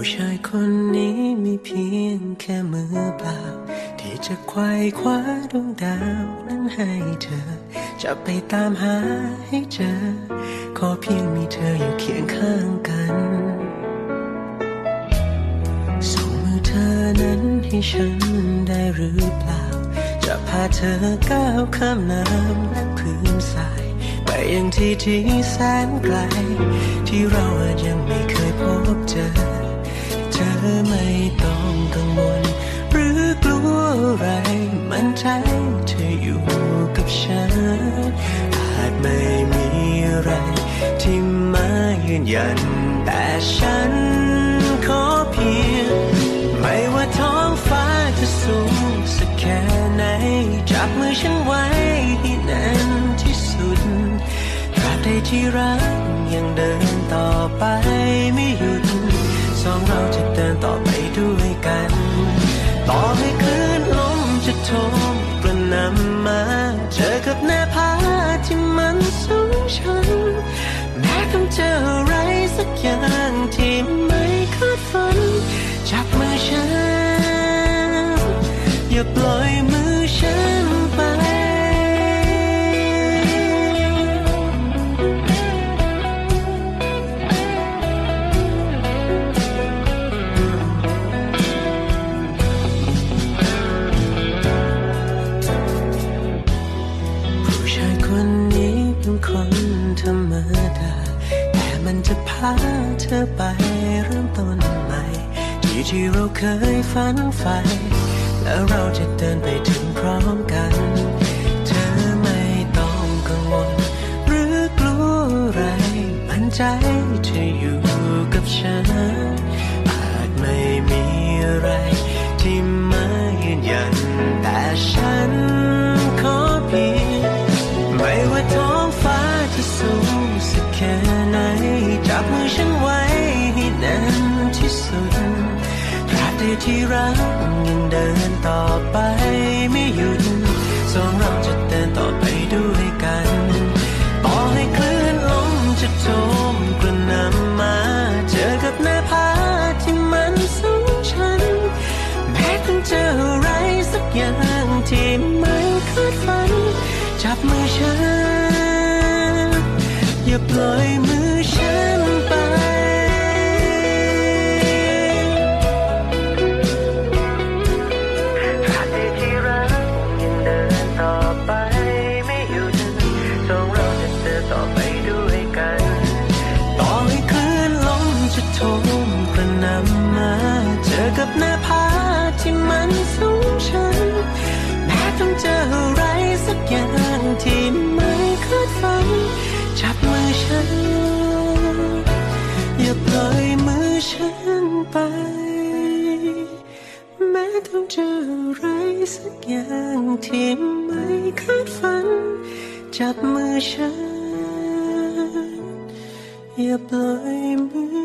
ผู้ชายคนนี้มีเพียงแค่มือเปล่า ที่จะไขว่คว้าดวงดาวนั้นให้เธอ จะไปตามหาให้เจอ ขอเพียงมีเธออยู่เคียงข้างกันส่งมือเธอนั้นให้ฉันได้หรือเปล่า จะพาเธอก้าวข้ามน้ำและพื้นทรายไปยังที่ที่แสนไกล ที่เราอาจยังไม่เคยพบเจอ ธอไม่ต้องกังวล หรือกลัวอะไร มันใจเธออยู่กับฉัน อาจไม่มีอะไร ที่มายืนยัน แต่ฉันขอเพียง ไม่ว่าท้องฟ้าจะสูงสักแค่ไหน จับมือฉันไว้ให้แน่นที่สุดตราบใดที่รักยังเดินต่อไปไม่หยุด องเราจะเดินต่อไปด้วยกัน ต่อให้คลื่นลมจะโทมกระหนำมา เจอกับหน้าผาที่มันสูงชันแม้ต้องเจออะไรสักอย่างที่ไม่คาดฝัน จับมือฉัน อย่าปล่อยมือ ดา แต่มันจะพาเธอไปเริ่มต้นใหม่ ที่ที่เราเคยฝันใฝ่แล้วเราจะเดินไปถึงพร้อมกัน เธอไม่ต้องกังวล หรือกลัวอะไรมั่นใจเธออยู่กับฉัน อาจไม่มีอะไร ที่มายืนยันแต่ฉัน ที่รักยังเดินต่อไป หน้าผาที่มันสูงชัน แม้ต้องเจออะไรสักอย่างที่ไม่คาดฝัน จับมือฉัน อย่าปล่อยมือฉันไป แม้ต้องเจออะไรสักอย่างที่ไม่คาดฝัน จับมือฉัน อย่าปล่อยมือ